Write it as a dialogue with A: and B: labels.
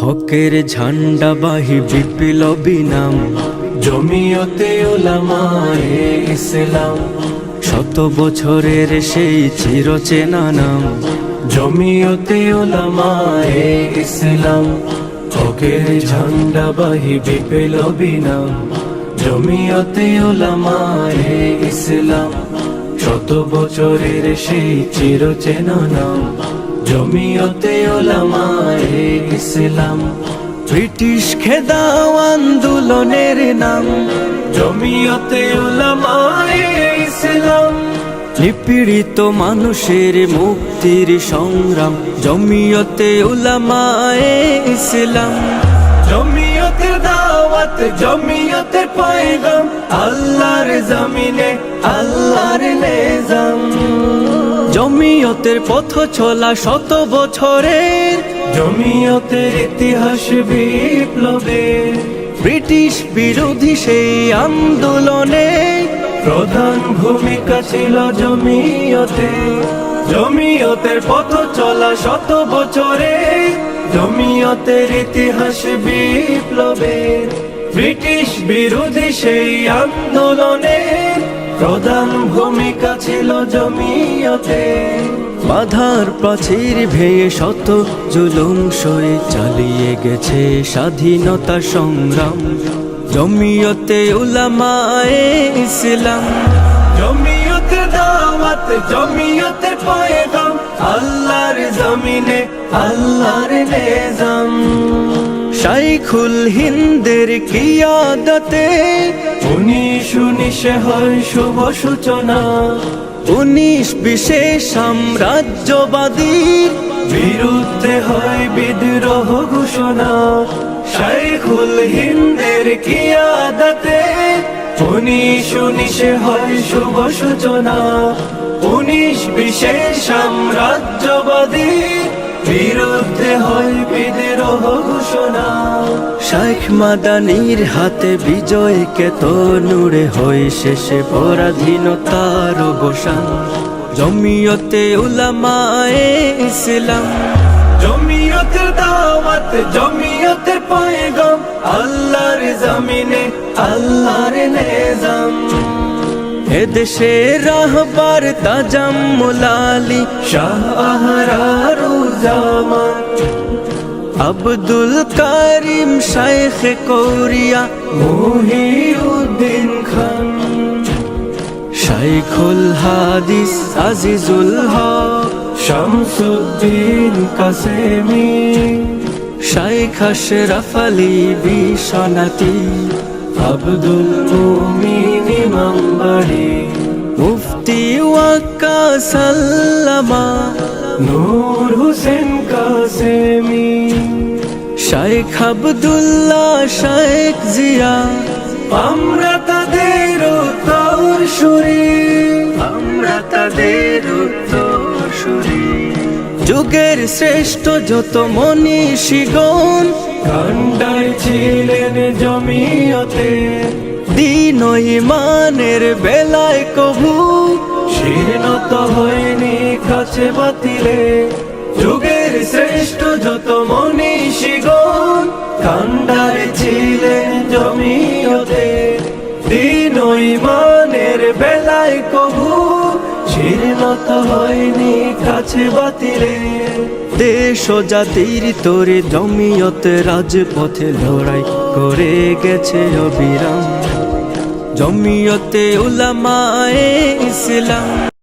A: হকের ঝান্ডা বাহি বিপ্লবী নাম।
B: জমিয়তে ওলামায়ে ইসলাম।
A: শত বছরের সেই চিরচেনা নাম।
B: জমিয়তে ওলামায়ে ইসলাম। হকের ঝান্ডা বাহি বিপ্লবী নাম। জমিয়তে ওলামায়ে ইসলাম। শত বছরের সেই চিরচেনা নাম। জমিয়তে ওলামায়ে
A: ব্রিটিশ খেদাও আন্দোলনের নাম।
B: জমিয়তে ওলামায়ে
A: নিপীড়িত মানুষের মুক্তির সংগ্রাম। জমিয়তে উলামায়ে ইসলাম।
B: জমিয়তের দাওয়াত জমিয়তের পয়গাম। আল্লাহর জমিনে, আল্লাহর নিজাম।
A: জমিয়তের পথ চলা শত বছরের।
B: জমিয়তের ইতিহাস বিপ্লবে
A: ব্রিটিশ বিরোধী সেই আন্দোলনে
B: প্রধান ভূমিকা ছিল জমিয়তে। জমিয়তের পথ চলা শত বছরে জমিয়তের ইতিহাস বিপ্লবে ব্রিটিশ বিরোধী সেই আন্দোলনে প্রধান ভূমিকা ছিল জমিয়তে।
A: বাধার প্রাচীর ভেয়ে শত জুলুম সয়ে চালিয়ে গেছে স্বাধীনতা সংগ্রাম। জমিয়তে উলামায়ে ইসলাম।
B: জমিয়তে দাওয়াত জমিয়তে পয়গাম আল্লাহর জমিনে আল্লাহর নিজাম।
A: শাইখুল হিন্দের কিয়াদতে
B: উনিশ উনিশে হয় শুভ সূচনা।
A: উনিশ বিশেষ সাম্রাজ্যবাদী।
B: বিরুদ্ধে হয় বিদ্রোহ ঘোষণা। শাইখুল হিন্দের কিয়াদতে উনিশ উনিশে হয় শুভ সূচনা। উনিশ বিশেষ সাম্রাজ্যবাদী বিরুদ্ধে হয় বিদ্রোহ ঘোষণা।
A: শাইখ মাদানির হাতে বিজয়কে তনুরে হয়ে শেষে পরাধীনতার অবসান। জমিয়তে উলামায়ে ইসলাম।
B: জমিয়তের দাওয়াত, জমিয়তের পয়গাম। আল্লাহর জমিনে, আল্লাহর নিজাম।
A: এদেশে রাহবার তাজাম মুলালি
B: শাহ আহরারুজ্জামান।
A: আব্দুল কারিম শাইখ কৌরিয়া,
B: মুহিউদ্দিন খান।
A: শাইখুল হাদিস আজিজুল হক,
B: শামসুদ্দিন কাসেমি।
A: শাইখ আশরাফ আলী বিশ্বনাথী
B: আব্দুল মুমিন ইমামবাড়ি
A: মুফতি ওয়াক্কা সাল্লামা,
B: নূর হোসেন কাসেমি।
A: শাইখ আব্দুল্লাহ শাইখ জিয়া।
B: আমরা তাদের উত্তর সুরি।
A: আমরা তাদের উত্তরসূরি যুগের শ্রেষ্ঠ যত মনীষীগণ
B: কান্ডায় ছিলেন জমিয়তে।
A: দিন ইমানের বেলায় কভু
B: শীর্ণত হয়নি কাছে বাতিলে। যুগের শ্রেষ্ঠ যত মনীষীগণ কান্ডারে ছিলেন জমিয়তে। দিন ও ইমানের বেলায় কভু শীর্ণত হয়নি কাছে বাতিলে।
A: দেশ ও জাতির তোরে জমিয়ত রাজপথে লড়াই করে গেছে অবিরাম। জমিয়তে উলামায়ে ইসলাম।